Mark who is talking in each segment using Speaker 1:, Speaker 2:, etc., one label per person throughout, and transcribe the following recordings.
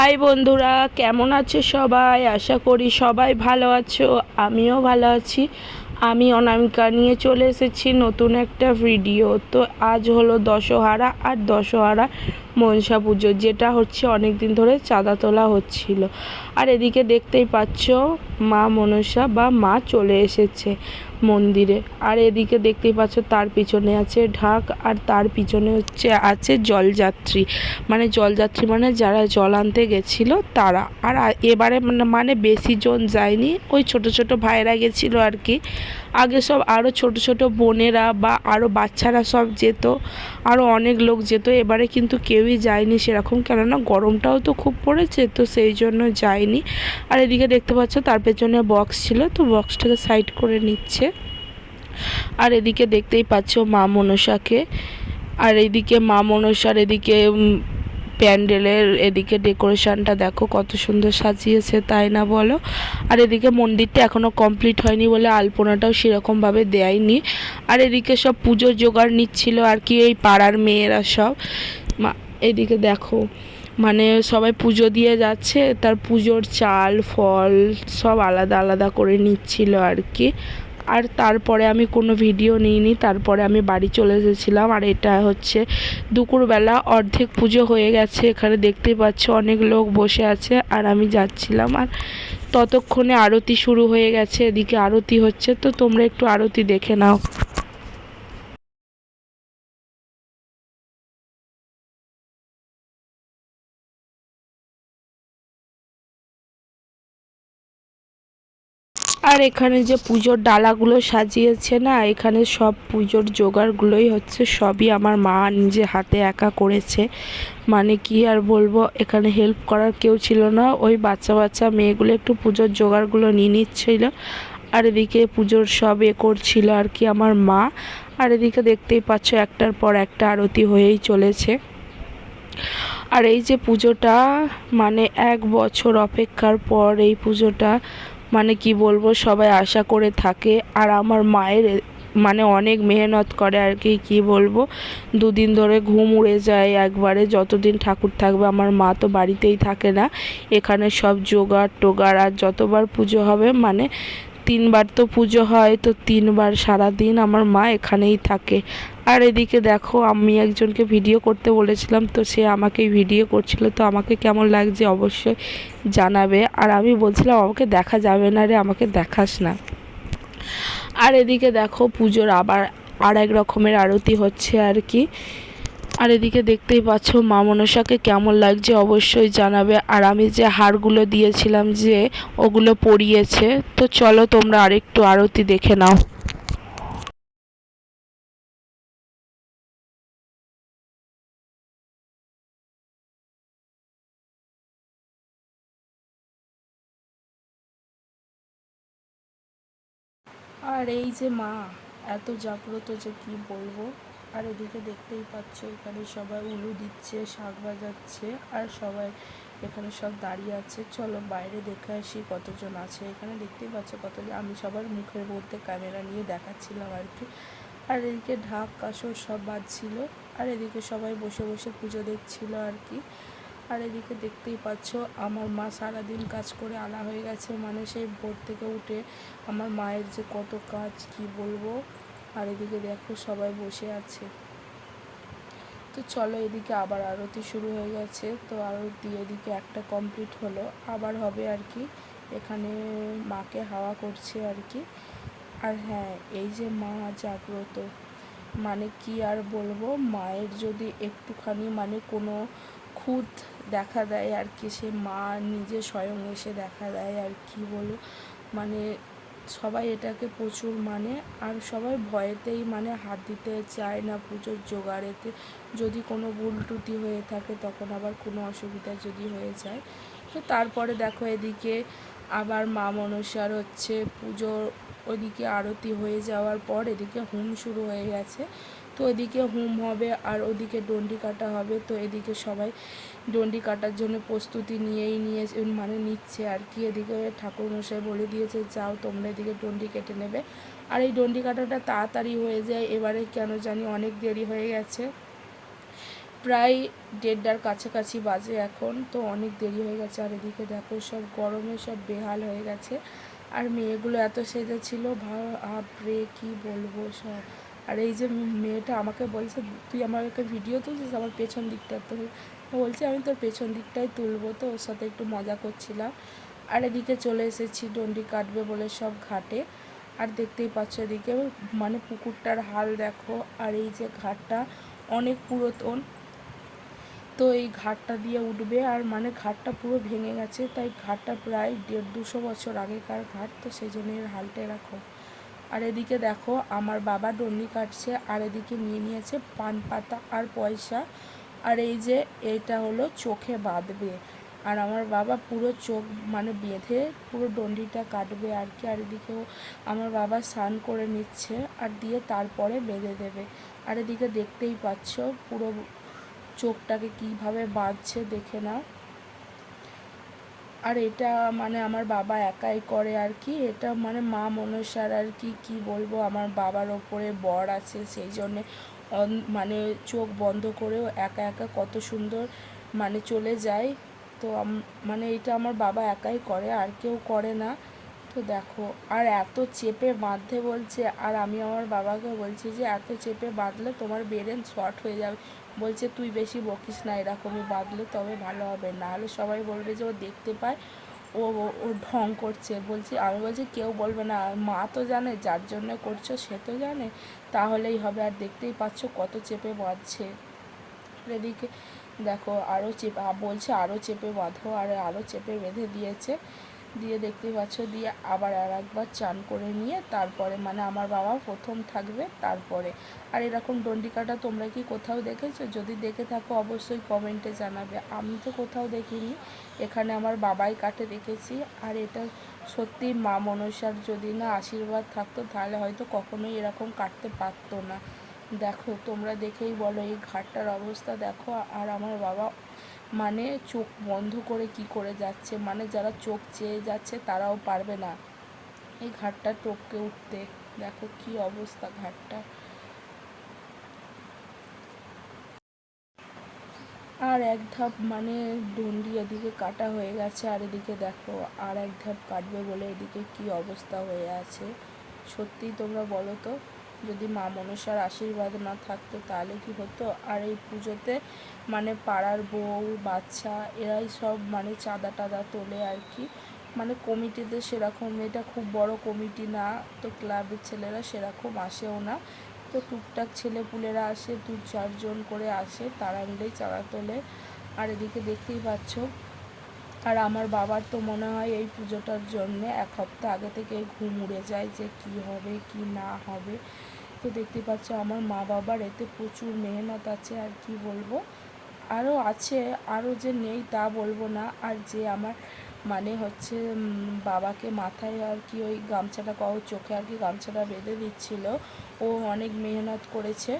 Speaker 1: High বন্ধুরা, কেমন আছে সবাই? আশা করি সবাই ভালো আছো, আমিও ভালো আছি। আমি অনামিকা নিয়ে চলে এসেছি নতুন একটা ভিডিও। তো আজ হলো দশহারা, আর দশহারা মনসা পুজো, যেটা হচ্ছে অনেক দিন ধরে চাঁদা তোলা হচ্ছিল। আর এদিকে দেখতেই পাচ্ছ, মা মনসা বা মা চলে এসেছে মন্দিরে। আর এদিকে দেখতেই পাচ্ছ, তার পিছনে আছে ঢাক, আর তার পিছনে হচ্ছে, আছে জলযাত্রী। মানে জলযাত্রী মানে যারা জল আনতে গেছিল তারা। আর এবারে মানে মানে বেশি জন যায়নি, ওই ছোট ছোট ভাইরা গেছিল আর কি। আগে সব আরও ছোট ছোট বোনেরা বা আরও বাচ্চারা সব যেত আরও অনেক লোক যেত, এবারে কিন্তু কেউই যায়নি সেরকম, কেননা গরমটাও তো খুব পড়েছে, তো সেই জন্য যায়নি। আর এদিকে দেখতে পাচ্ছ তার পেছনে বক্স ছিল, তো বক্সটাকে সাইড করে নিচ্ছে। আর এদিকে দেখতেই পাচ্ছ মা মনসাকে। আর এদিকে মা মনসার এদিকে প্যান্ডেলের এদিকে ডেকোরেশনটা দেখো কত সুন্দর সাজিয়েছে, তাই না বলো? আর এদিকে মন্দিরটা এখনও কমপ্লিট হয়নি বলে আলপনাটাও সেরকমভাবে দেয়নি। আর এদিকে সব পুজোর জোগাড় নিচ্ছিল আর কি, এই পাড়ার মেয়েরা সব। এদিকে দেখো মানে সবাই পুজো দিয়ে যাচ্ছে, তার পুজোর চাল, ফল সব আলাদা আলাদা করে নিচ্ছিল আর কি। আর তারপরে আমি কোনো ভিডিও নিইনি, তারপরে আমি বাড়ি চলে এসেছিলাম। আর এটা হচ্ছে দুপুরবেলা অর্ধেক পুজো হয়ে গেছে, এখানে দেখতে পাচ্ছ অনেক লোক বসে আছে আর আমি যাচ্ছিলাম। আর ততক্ষণে আরতি শুরু হয়ে গেছে, এদিকে আরতি হচ্ছে, তো তোমরা একটু আরতি দেখে নাও। আর এখানে যে পুজোর ডালাগুলো সাজিয়েছে না, এখানে সব পুজোর জোগাড়গুলোই হচ্ছে, সবই আমার মা নিজে হাতে একা করেছে। মানে কি আর বলব, এখানে হেল্প করার কেউ ছিল না। ওই বাচ্চা বাচ্চা মেয়েগুলো একটু পুজোর জোগাড়গুলো নিয়ে নিচ্ছিল। আর এদিকে পুজোর সব এ করছিল আর কি আমার মা। আর এদিকে দেখতেই পাচ্ছ একটার পর একটা আরতি হয়েই চলেছে। আর এই যে পুজোটা মানে এক বছর অপেক্ষার পর এই পুজোটা মানে কি বলব, সবাই আশা করে থাকে। আর আমার মায়ের মানে অনেক মেহনত করে আর কি, কী বলব, দুদিন ধরে ঘুম উড়ে যায় একবারে, যতদিন ঠাকুর থাকবে, আমার মা তো বাড়িতেই থাকে না। এখানে সব জোগাড় টোগাড়, আর যতবার পুজো হবে মানে তিনবার তো পুজো হয়, তো তিনবার সারা দিন আমার মা এখানেই থাকে। আর এদিকে দেখো, আমি একজনকে ভিডিও করতে বলেছিলাম, তো সে আমাকেই ভিডিও করছিল, তো আমাকে কেমন লাগছে অবশ্যই জানাবে। আর আমি বলছিলাম, আমাকে দেখা যাবে না রে, আমাকে দেখাস না। আর এদিকে দেখো, পুজোর আবার আর এক রকমের আরতি হচ্ছে আর কি। আর এদিকে দেখতেই পাচ্ছ মা মনসাকে কেমন লাগছে অবশ্যই জানাবে। আর আমি যে হারগুলো দিয়েছিলাম যে ওগুলো পরিয়েছে, তো চলো তোমরা আরেকটু আরতি দেখে নাও। আর এই যে মা, এত জাগ্রত যে কি বলব? আর এদিকে দেখতেই পাচ্ছ, এখানে সবাই উলু দিচ্ছে, শাক বাজাচ্ছে, আর সবাই এখানে সব দাঁড়িয়ে আছে। চলো বাইরে দেখে আসি কতজন আছে। এখানে দেখতেই পাচ্ছ কতজন, আমি সবার মুখের মধ্যে ক্যামেরা নিয়ে দেখাচ্ছিলাম আর কি। আর এদিকে ঢাক, কাসর সব বাজছিল, আর এদিকে সবাই বসে বসে পুজো দেখছিল আর কি। আর এদিকে দেখতেই পাচ্ছ, আমার মা সারাদিন কাজ করে আলা হয়ে গেছে মানে সেই ভোর থেকে উঠে আমার মায়ের যে কত কাজ, কি বলব? আর এদিকে দেখো সবাই বসে আছে। তো চলো এদিকে আবার আরতি শুরু হয়ে গেছে। তো আরতি এদিকে একটা কমপ্লিট হলো। আবার হবে আর কি, এখানে মাকে হাওয়া করছে আর কি। আর হ্যাঁ এই যে মা জাগ্রত। মানে কি আর বলব, মায়ের যদি একটুখানি মানে কোনো খুঁত দেখা দেয় আর কি, সে মা নিজে স্বয়ং এসে দেখা দেয় আর কি বলো। মানে সবাই এটাকে প্রচুর মানে আর সবাই ভয়েতেই মানে হাত দিতে চায় না পুজোর জোগাড়েতে। যদি কোনো ভুল ত্রুটি হয়ে থাকে তখন আবার কোনো অসুবিধা যদি হয়ে যায়। তো তারপরে দেখো এদিকে আবার মা মনসার হচ্ছে পুজো ওদিকে আরতি হয়ে যাওয়ার পর এদিকে হোম শুরু হয়ে গেছে। তো এদিকে হোম হবে আর ওদিকে ডন্ডি কাটা হবে। তো এদিকে সবাই ডন্ডি কাটার জন্য প্রস্তুতি নিয়েই নিয়ে মানে নিচ্ছে আর কি। এদিকে ঠাকুরমশাই বলে দিয়েছে, যাও তোমরা এদিকে ডন্ডি কেটে নেবে। আর এই ডন্ডি কাটাটা তাড়াতাড়ি হয়ে যায়। এবারে কেন জানি অনেক দেরি হয়ে গেছে। প্রায় দেড়টার কাছাকাছি বাজে এখন। তো অনেক দেরি হয়ে গেছে। আর এদিকে দেখো সব গরমে সব বেহাল হয়ে গেছে। আর মেয়েগুলো এত সেজে সেজেছিল ভাবরে কি বলব সব। আর এই যে মেয়েটা আমাকে বলছে, তুই আমার একটা ভিডিও তুলছিস, আমার পেছন দিকটা তো বলছে, আমি তোর পেছন দিকটাই তুলবো তো, ওর সাথে একটু মজা করছিলাম। আর এদিকে চলে এসেছি, ডন্ডি কাটবে বলে সব ঘাটে। আর দেখতেই পাচ্ছ এদিকে মানে পুকুরটার হাল দেখো, আর এই যে ঘাটটা অনেক পুরাতন। তো এই ঘাটটা দিয়ে উঠবে আর মানে ঘাটটা পুরো ভেঙে গেছে, তাই ঘাটটা প্রায় দেড় দুশো বছর আগেকার ঘাট, তো সেই জন্য এর হালটা এরকম। আর এদিকে দেখো, আমার বাবা ডন্ডি কাটছে, আর এদিকে নিয়ে নিয়েছে পান পাতা আর পয়সা। আর এই যে এটা হলো চোখে বাঁধবে। আর আমার বাবা পুরো চোখ মানে বেঁধে পুরো ডন্ডিটা কাটবে আর কি। আর এদিকেও আমার বাবা স্নান করে নিচ্ছে আর দিয়ে তারপরে বেঁধে দেবে। আর এদিকে দেখতেই পাচ্ছ পুরো চোখটাকে কীভাবে বাঁধছে দেখে নাও। আর এটা মানে আমার বাবা একাই করে আর কি। এটা মানে মা মনসার আর কি কি বলব? আমার বাবার ওপরে বর আছে, সেই জন্যে মানে চোখ বন্ধ করেও একা একা কত সুন্দর মানে চলে যায়। তো মানে এটা আমার বাবা একাই করে, আর কেউ করে না। তো দেখো, আর এত চেপে বাঁধতে বলছে, আর আমি আমার বাবাকে বলছি যে, এত চেপে বাঁধলে তোমার বেরেন শর্ট হয়ে যাবে। বলছে, তুই বেশি বকিস না, এরকমই বাঁধলে তবে ভালো হবে। না হলে সবাই বলবে যে, ও দেখতে পায়, ও ও ঢং করছে। বলছি, আমি বলছি, কেউ বলবে না, মা তো জানে, যার জন্য করছ সে তো জানে, তাহলেই হবে। আর দেখতেই পাচ্ছ কত চেপে বাঁধছে। এদিকে দেখো আরও চেপে বলছে আরও চেপে বাঁধো, আর আরও চেপে বেঁধে দিয়েছে। দিয়ে দেখতেই পাচ্ছ, দিয়ে আবার আর একবার চান করে নিয়ে তারপরে মানে আমার বাবা প্রথম থাকবে তারপরে। আর এরকম ডন্ডি কাটা তোমরা কি কোথাও দেখেছ? যদি দেখে থাকো, অবশ্যই কমেন্টে জানাবে। আমি তো কোথাও দেখিনি, এখানে আমার বাবাই কাটে দেখেছি আর এটা সত্যি মা মনসার যদি না আশীর্বাদ থাকতো, তাহলে হয়তো কখনোই এরকম কাটতে পারতো না। দেখো, তোমরা দেখেই বলো, এই ঘাটটার অবস্থা দেখো। আর আমার বাবা মানে চোখ বন্ধ করে কি করে যাচ্ছে? মানে যারা চোখ চেয়ে যাচ্ছে তারাও পারবে না। এই ঘাটটা টপকে উঠতে। দেখো কি অবস্থা ঘাটটা। আর এক ধাপ মানে ডন্ডি এদিকে কাটা হয়ে গেছে, আর এদিকে দেখো, আর এক ধাপ কাটবে বলে এদিকে কি অবস্থা হয়ে আছে। সত্যিই তোমরা বলো তো? যদি মা মনসার আশীর্বাদ না থাকতো তাহলে কি হতো? আর এই পুজোতে মানে পাড়ার বউ, বাচ্চা, এরাই সব মানে চাঁদা টাদা তোলে আর কি। মানে কমিটিতে সেরকম, এটা খুব বড় কমিটি না, তো ক্লাবের ছেলেরা সেরকম আসেও না। তো টুকটাক ছেলে পুলেরা আসে দু চারজন করে আসে তারা মিলেই চাঁদা তোলে। আর এদিকে দেখতেই পাচ্ছ আর আমার বাবার তো মনে হয় এই পুজোটার জন্য এক সপ্তাহ আগে থেকে ঘুম উড়ে যায় যে কি হবে, কি না হবে। তো দেখতে পাচ্ছ আমার মা বাবার এতে প্রচুর মেহনত আছে আর কি বলব। আরও আছে আরও যে নেই তা বলব না। আর যে আমার মানে হচ্ছে বাবাকে মাথায় আর কি ওই গামছাটা কও চোখে আর কি গামছাটা বেঁধে দিচ্ছিল। ও অনেক মেহনত করেছে।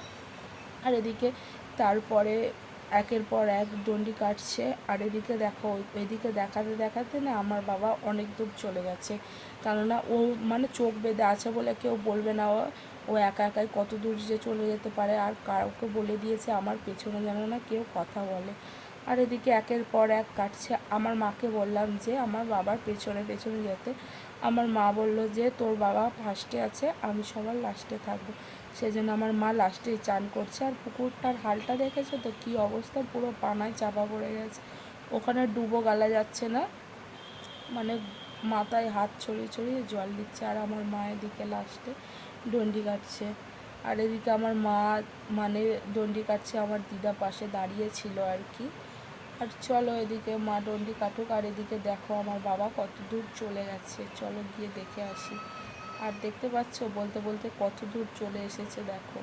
Speaker 1: আর এদিকে তারপরে একের পর এক ডন্ডি কাটছে। আর এদিকে দেখো, এদিকে দেখাতে দেখাতে না আমার বাবা অনেক দূর চলে গেছে। কেননা ও মানে চোখ বেঁধে আছে বলে কেউ বলবে না। ও একা একাই কত দূর যে চলে যেতে পারে। আর কাউকে বলে দিয়েছে, আমার পেছনে যেন না কেউ কথা বলে। আর এদিকে একের পর এক কাটছে। আমার মাকে বললাম যে, আমার বাবার পেছনে পেছনে যেতে। আমার মা বলল যে, তোর বাবা ফার্স্টে আছে, আমি সবার লাস্টে থাকব। সেই জন্য আমার মা লাস্টে চান করছে। আর পুকুরটার হালটা দেখেছ তো? কী অবস্থা? পুরো পানায় চাপা পড়ে গেছে। ওখানে ডুবো গালা যাচ্ছে না। মানে মাথায় হাত ছড়িয়ে ছড়িয়ে জল দিচ্ছে। আর আমার মায়ের দিকে লাস্টে ডন্ডি কাটছে। আর এদিকে আমার মা মানে ডন্ডি কাটছে। আমার দিদা পাশে দাঁড়িয়ে ছিল আর কি। আর চলো এদিকে মা ডন্ডি কাটুক। আর এদিকে দেখো আমার বাবা কত দূর চলে গেছে। চলো গিয়ে দেখে আসি। আর দেখতে পাচ্ছ, বলতে বলতে কত দূর চলে এসেছে, দেখো।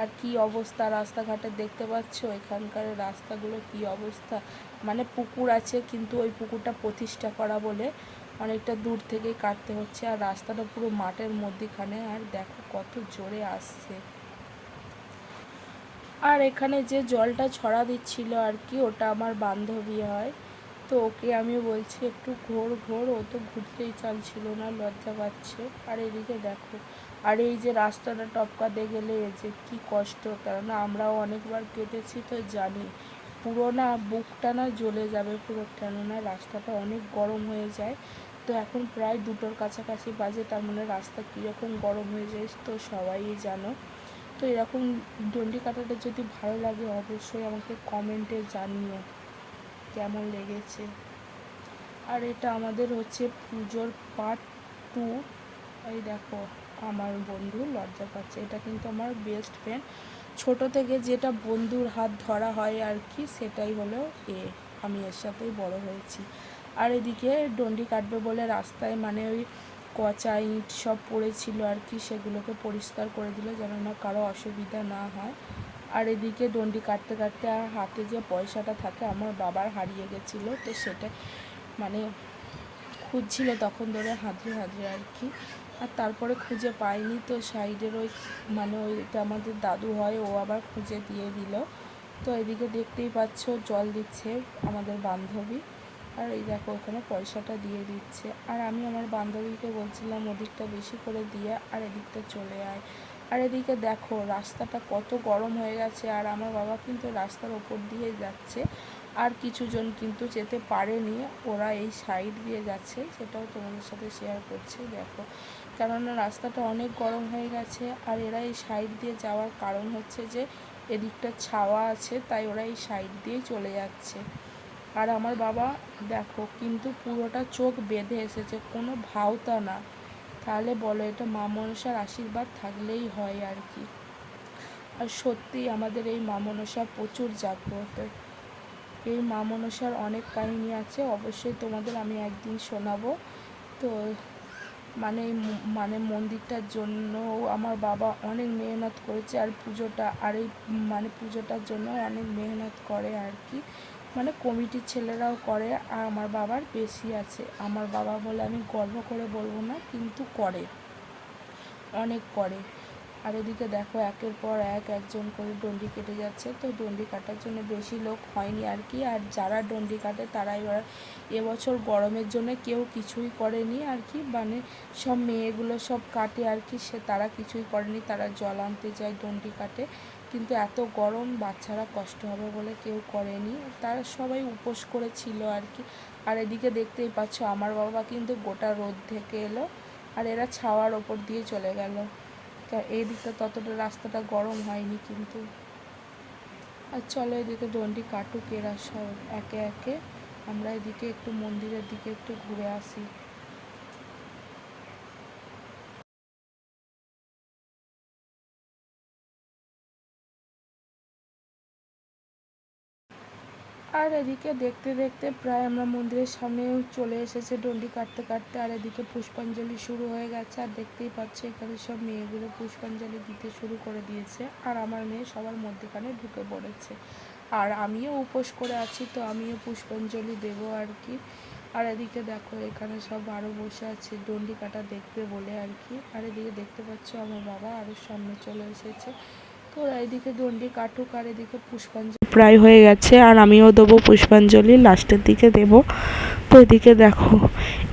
Speaker 1: আর কি অবস্থা রাস্তাঘাটে দেখতে পাচ্ছ? এখানকার রাস্তাগুলো কি অবস্থা? মানে পুকুর আছে, কিন্তু ওই পুকুরটা প্রতিষ্ঠা করা বলে অনেকটা দূর থেকেই কাটতে হচ্ছে। আর রাস্তাটা পুরো মাঠের মধ্যিখানে, আর দেখো কত জোরে আসছে। আর এখানে যে জলটা ছড়া দিচ্ছিল আর কি, ওটা আমার বান্ধবী হয়। তো ওকে আমি বলছি, একটু ঘোর ঘোর, ও তো ঘুরতেই চালছিল না, লজ্জা পাচ্ছে। আর এদিকে দেখো, আর এই যে রাস্তাটা টপকাতে গেলে যে কী কষ্ট, কেননা আমরাও অনেকবার কেটেছি তো জানি, পুরো না বুকটা না জ্বলে যাবে পুরো, কেননা রাস্তাটা অনেক গরম হয়ে যায়। তো এখন প্রায় দুটোর কাছাকাছি বাজে, তার মানে রাস্তা কীরকম গরম হয়ে যায় তো সবাই জানো। তো এরকম ডন্ডি কাটাটা যদি ভালো লাগে, অবশ্যই আমাকে কমেন্টে জানিও। কেমন লেগেছে। আর এটা আমাদের হচ্ছে পুজোর পার্ট টু এই দেখো, আমার বন্ধু লজ্জা পাচ্ছে। এটা কিন্তু আমার বেস্ট ফ্রেন্ড ছোট থেকে যেটা বন্ধুর হাত ধরা হয় আর কি, সেটাই হলো এ। আমি এর সাথেই বড় হয়েছি। আর এদিকে ডন্ডি কাটবে বলে রাস্তায় মানে ওই কচা ইট সব পড়েছিল আর কি, সেগুলোকে পরিষ্কার করে দিল যেন না কারও অসুবিধা না হয়। আর এদিকে ডন্ডি কাটতে কাটতে আর হাতে যে পয়সাটা থাকে, আমার বাবার হারিয়ে গেছিল, তো সেটা মানে খুঁজছিল তখন ধরে হাতড়ে হাতড়ে আর কি। আর তারপরে খুঁজে পাইনি, তো সাইডের ওই মানে ওইটা আমাদের দাদু হয়, ও আবার খুঁজে দিয়ে দিল। তো এদিকে দেখতেই পাচ্ছ, জল দিচ্ছে আমাদের বান্ধবী। আর এই দেখো, ওখানে পয়সাটা দিয়ে দিচ্ছে। আর আমি আমার বান্ধবীকে বলছিলাম, ওদিকটা বেশি করে দিয়ে, আর এদিকটা চলে আয়। আর এদিকে দেখো, রাস্তাটা কত গরম হয়ে গেছে আর আমার বাবা কিন্তু রাস্তার ওপর দিয়ে যাচ্ছে। আর কিছুজন কিন্তু যেতে পারেনি, ওরা এই সাইড দিয়ে যাচ্ছে। সেটাও তোমাদের সাথে শেয়ার করছি, দেখো। কেননা রাস্তাটা অনেক গরম হয়ে গেছে আর এরা এই সাইড দিয়ে যাওয়ার কারণ হচ্ছে যে, এদিকটা ছাওয়া আছে, তাই ওরা এই সাইড দিয়েই চলে যাচ্ছে। আর আমার বাবা, দেখো, কিন্তু পুরোটা চোখ বেঁধে এসেছে, কোনো ভাওতা না। তাহলে বলো এটা মা মনসার আশীর্বাদ থাকলেই হয় আর কি। আর সত্যিই আমাদের এই মা মনসা প্রচুর জাগ্রত। এই মা মনসার অনেক কাহিনী আছে, অবশ্যই তোমাদের আমি একদিন শোনাবো। তো মানে মানে মন্দিরটার জন্য আমার বাবা অনেক মেহনত করেছে, আর পুজোটা, আর এই মানে পুজোটার জন্য অনেক মেহনত করে আর কি। মানে কমিটির ছেলেরাও করে আর আমার বাবার বেশি আছে। আমার বাবা বলে আমি গর্ব করে বলব না, কিন্তু করে। অনেক করে। আর এদিকে দেখো, একের পর এক একজন করে ডন্ডি কেটে যাচ্ছে। তো ডন্ডি কাটার জন্য বেশি লোক হয়নি আর কি। আর যারা ডন্ডি কাটে তারা এবার এবছর গরমের জন্য কেউ কিছুই করেনি আর কি। মানে সব মেয়েগুলো সব কাটে আর কি। সে তারা কিছুই করেনি। তারা জল আনতে যায়, ডন্ডি কাটে। কিন্তু এত গরম বাচ্চারা কষ্ট হবে বলে কেউ করেনি। তারা সবাই উপোস করেছিল আর কি। আর এদিকে দেখতেই পাচ্ছ, আমার বাবা কিন্তু গোটা রোদ থেকে এলো আর এরা ছাওয়ার ওপর দিয়ে চলে গেল। এই দিকটা ততটা রাস্তাটা গরম হয়নি কিন্তু। আর চলো এদিকে দণ্ডি কাটুক, এরা সব একে একে। আমরা এদিকে একটু মন্দিরের দিকে একটু ঘুরে আসি। আর এদিকে দেখতে দেখতে প্রায় আমরা মন্দিরের সামনেও চলে এসেছে ডন্ডি কাটতে কাটতে। আর এদিকে পুষ্পাঞ্জলি শুরু হয়ে গেছে। আর দেখতেই পাচ্ছি এখানে সব মেয়েগুলো পুষ্পাঞ্জলি দিতে শুরু করে দিয়েছে। আর আমার মেয়ে সবার মধ্যেখানে ঢুকে পড়েছে। আর আমিও উপোস করে আছি, তো আমিও পুষ্পাঞ্জলি দেবো আর কি। আর এদিকে দেখো, এখানে সব আরও বসে আছে, ডন্ডি কাটা দেখবে বলে আর কি। আর এদিকে দেখতে পাচ্ছ আমার বাবা আরও সামনে চলে এসেছে। তো এদিকে দণ্ডি কাটুক আর এদিকে পুষ্পাঞ্জলি। প্রায় হয়ে গেছে আর আমিও দেবো পুষ্পাঞ্জলি, লাস্টের দিকে দেব। তো এদিকে দেখো,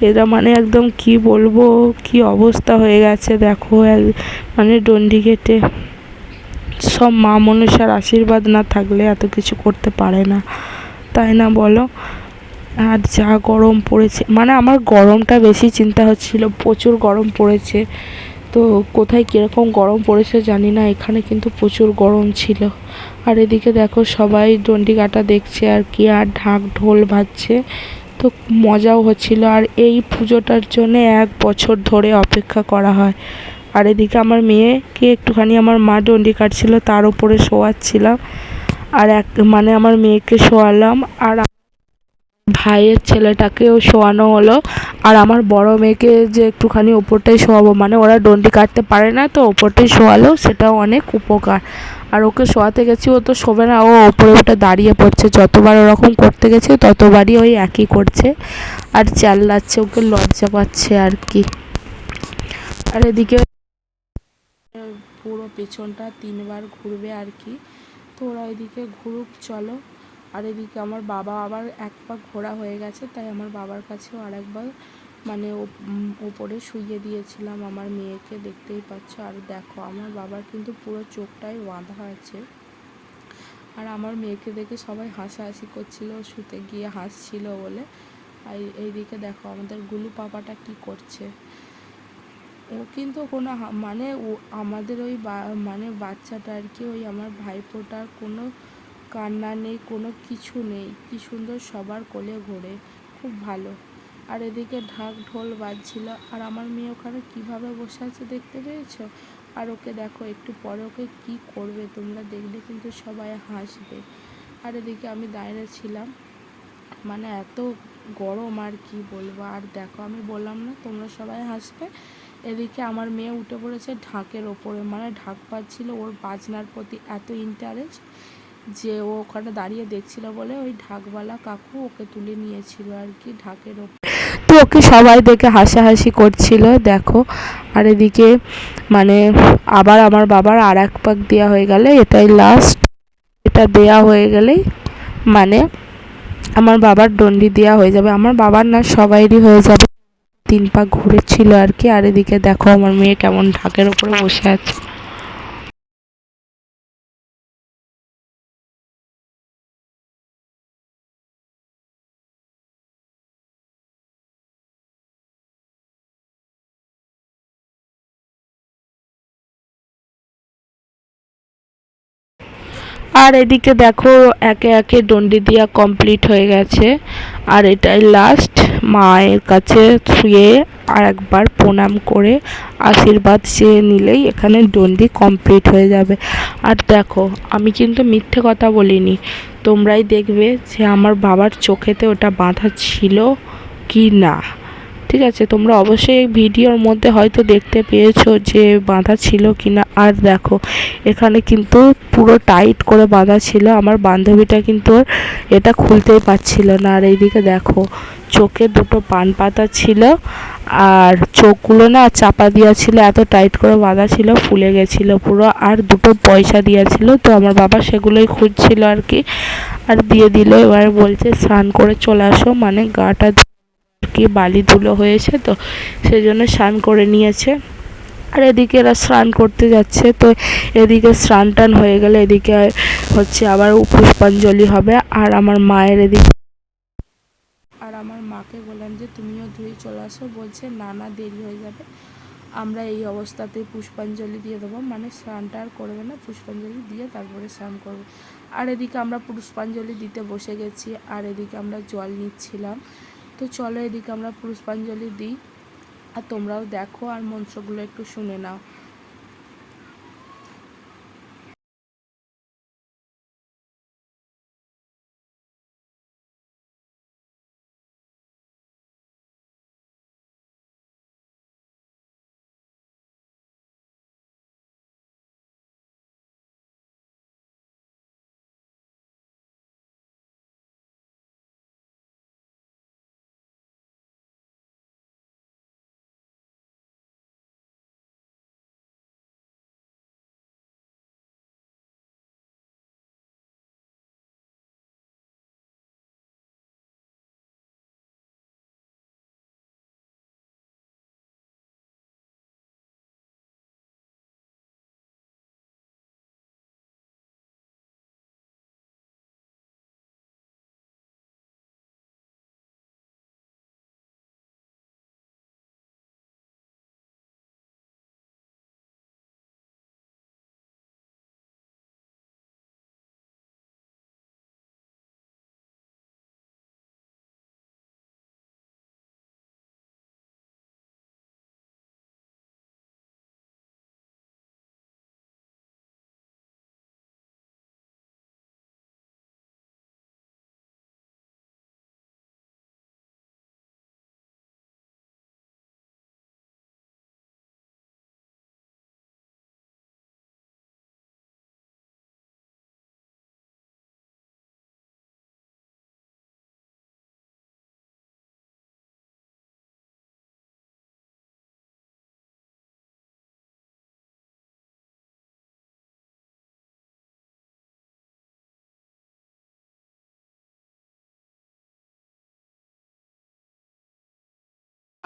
Speaker 1: এরা মানে একদম কি বলব, কি অবস্থা হয়ে গেছে দেখো মানে ডন্ডি কেটে। সব মা মনসার আশীর্বাদ না থাকলে এত কিছু করতে পারে না। তাই না বলো? আর যা গরম পড়েছে মানে আমার গরমটা বেশি চিন্তা হচ্ছিল, প্রচুর গরম পড়েছে। তো কোথায় কীরকম গরম পড়েছে জানি না, এখানে কিন্তু প্রচুর গরম ছিল। আর এদিকে দেখো সবাই ডন্ডি কাটা দেখছে আর কি, আর ঢাক ঢোল বাজছে। তো মজাও হচ্ছিল। আর এই পুজোটার জন্য এক বছর ধরে অপেক্ষা করা হয়। আর এদিকে আমার মেয়েকে একটুখানি আমার মা ডন্ডি কাটছিল, তার উপরে শোয়াচ্ছিলাম। আর এক মানে আমার মেয়েকে শোয়ালাম। আর ভাইয়ের ছেলেটাকেও শোয়ানো হলো। আর আমার বড় মেয়েকে যে একটুখানি ওপরটাই শোয়াবো মানে ওরা ডন্ডি কাটতে পারে না তো ওপরটাই শোয়ালেও সেটাও অনেক উপকার। আর ওকে শোয়াতে গেছি, ও তো শোবে না, ও ওপরে ওটা দাঁড়িয়ে পড়ছে, যতবার ওরকম করতে গেছে ততবারই ওই একই করছে আর চাল্লাচ্ছে, ওকে লজ্জা পাচ্ছে আর কি। আর এদিকে পুরো পেছনটা তিনবার ঘুরবে আর কি। তো ওরা এদিকে ঘুরুক, চলো। আর এদিকে আমার বাবা আবার এক পা ঘোরা হয়ে গেছে, তাই আমার বাবার কাছেও আরেকবার মানে ওপ- ওপরে শুইয়ে দিয়েছিলাম। আমার মেয়েকে দেখতেই পাচ্ছ। আর দেখো, আমার বাবার কিন্তু পুরো চোখটাই বাঁধা আছে। আর আমার মেয়েকে দেখে সবাই হাসাহাসি করছিল, শুতে গিয়ে হাসছিল বলে। আর এইদিকে দেখো, আমাদের গুলু পাপাটা কি করছে। ও কিন্তু কোনো মানে ও, আমাদের ওই মানে বাচ্চাটা আর কি, ওই আমার ভাইপোটার কোনো কান্না নেই, কোনো কিছু নেই। কি সুন্দর সবার কোলে ঘোরে, খুব ভালো। আর এদিকে ঢাক ঢোল বাজছিল, আর আমার মেয়ে ওখানে কীভাবে বসে আছে দেখতে পেয়েছ? আর ওকে দেখো, একটু পরে ওকে কী করবে তোমরা দেখলে কিন্তু সবাই হাসবে। আর এদিকে আমি দাঁড়িয়ে ছিলাম মানে এত গরম আর কি বলব, আর দেখো আমি বললাম না, তোমরা সবাই হাসবে। এদিকে আমার মেয়ে উঠে পড়েছে ঢাকের ওপরে মানে ঢাক বাজছিল ওর বাজনার প্রতি এত ইন্টারেস্ট যে ও ওখানে দাঁড়িয়ে দেখছিল বলে ওই ঢাকওয়ালা কাকু ওকে তুলে নিয়েছিল আর কি ঢাকের ওপর। তো ওকে সবাই দেখে হাসাহাসি করছিল, দেখো। আর এদিকে মানে আবার আমার বাবার আর এক পাক দেওয়া হয়ে গেলে, এটাই লাস্ট এটা দেয়া হয়ে গেলেই মানে আমার বাবার দণ্ডি দেওয়া হয়ে যাবে। আমার বাবার না সবাইরই হয়ে যাবে। তিন পাক ঘুরেছিল আর কি। আর এদিকে দেখো আমার মেয়ে কেমন ঢাকের ওপরে বসে আছে। আর এদিকে দেখো, একে একে দণ্ডি দিয়া কমপ্লিট হয়ে গেছে। আর এটাই লাস্ট মায়ের কাছে শুয়ে আর একবার প্রণাম করে আশীর্বাদ চেয়ে নিলেই এখানে দণ্ডি কমপ্লিট হয়ে যাবে। আর দেখো, আমি কিন্তু মিথ্যে কথা বলিনি। তোমরাই দেখবে যে আমার বাবার চোখেতে ওটা বাঁধা ছিল কি না। ঠিক আছে, তোমরা অবশ্যই এই ভিডিওর মধ্যে হয়তো দেখতে পেয়েছ যে বাঁধা ছিল কি না আর দেখো, এখানে কিন্তু পুরো টাইট করে বাঁধা ছিল। আমার বান্ধবীটা কিন্তু এটা খুলতেই পারছিল না। আর এইদিকে দেখো, চোখে দুটো পান পাতা ছিল আর চোখগুলো না চাপা দেওয়া ছিল, এত টাইট করে বাঁধা ছিল, ফুলে গেছিল পুরো। আর দুটো পয়সা দেওয়া ছিল, তো আমার বাবা সেগুলোই খুঁজছিল আর কি। আর দিয়ে দিল, এবার বলছে স্নান করে চলে আসো মানে গাটা কি বালি ধুলো হয়েছে তো সেই জন্য স্নান করে নিয়েছে। আর এদিকে এরা স্নান করতে যাচ্ছে তো এদিকে স্নান টান হয়ে গেলে এদিকে হচ্ছে আবার পুষ্পাঞ্জলি হবে। আর আমার মায়ের এদিকে আর আমার মাকে বললাম যে, তুমিও ধুয়ে চলে আসো। বলছে, না না, দেরি হয়ে যাবে। আমরা এই অবস্থাতেই পুষ্পাঞ্জলি দিয়ে দেবো। মানে স্নানটা আর করবে না, পুষ্পাঞ্জলি দিয়ে তারপরে স্নান করবে। আর এদিকে আমরা পুষ্পাঞ্জলি দিতে বসে গেছি। আর এদিকে আমরা জল নিচ্ছিলাম। তো চলো এদিকে আমরা পুষ্পাঞ্জলি দিই আর তোমরাও দেখো আর মন্ত্রগুলো একটু শুনে নাও।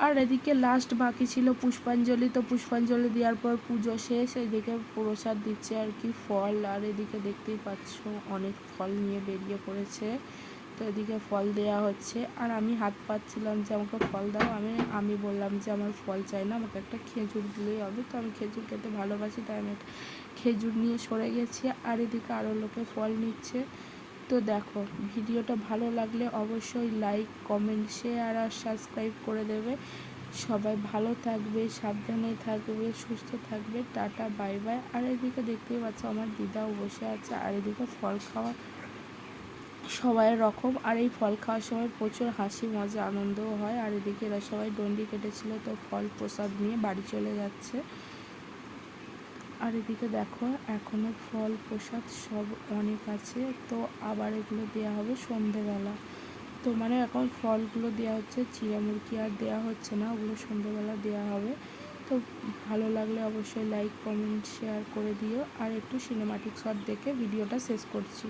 Speaker 1: আর এদিকে লাস্ট বাকি ছিল পুষ্পাঞ্জলি। তো পুষ্পাঞ্জলি দেওয়ার পর পুজো শেষ, এদিকে প্রসাদ দিচ্ছে আর কি ফল। আর এদিকে দেখতেই পাচ্ছ অনেক ফল নিয়ে বেরিয়ে পড়েছে। তো এদিকে ফল দেয়া হচ্ছে। আর আমি হাত পাচ্ছিলাম যে আমাকে ফল দাও। আমি আমি বললাম যে আমার ফল চাই না, আমাকে একটা খেজুর দিলেই হবে। তো আমি খেজুর খেতে ভালোবাসি, তাই আমি খেজুর নিয়ে সরে গেছি। আর এদিকে আরও লোকে ফল নিচ্ছে। তো দেখো, ভিডিওটা ভালো লাগলে অবশ্যই লাইক কমেন্ট শেয়ার আর সাবস্ক্রাইব করে দেবে। সবাই ভালো থাকবে, সাবধানে থাকবে, সুস্থ থাকবে। টাটা বাই বাই আর এদিকে দেখতেই পাচ্ছ আমার দিদাও বসে আছে, আর এদিকে ফল খাওয়া সবাই রকম। আর এই ফল খাওয়ার সময় প্রচুর হাসি, মজা, আনন্দও হয়। আর এদিকে এরা সবাই ডন্ডি কেটেছিল, তো ফল প্রসাদ নিয়ে বাড়ি চলে যাচ্ছে। আর এদিকে দেখো এখনও ফল, প্রসাদ সব অনেক আছে। তো আবার এগুলো দেওয়া হবে সন্ধেবেলা। তো মানে এখন ফলগুলো দেওয়া হচ্ছে চিড়ামুরকি আর দেওয়া হচ্ছে না, ওগুলো সন্ধেবেলা দেওয়া হবে। তো ভালো লাগলে অবশ্যই লাইক কমেন্ট শেয়ার করে দিও। আর একটু সিনেমাটিক শট দেখে ভিডিওটা শেষ করছি।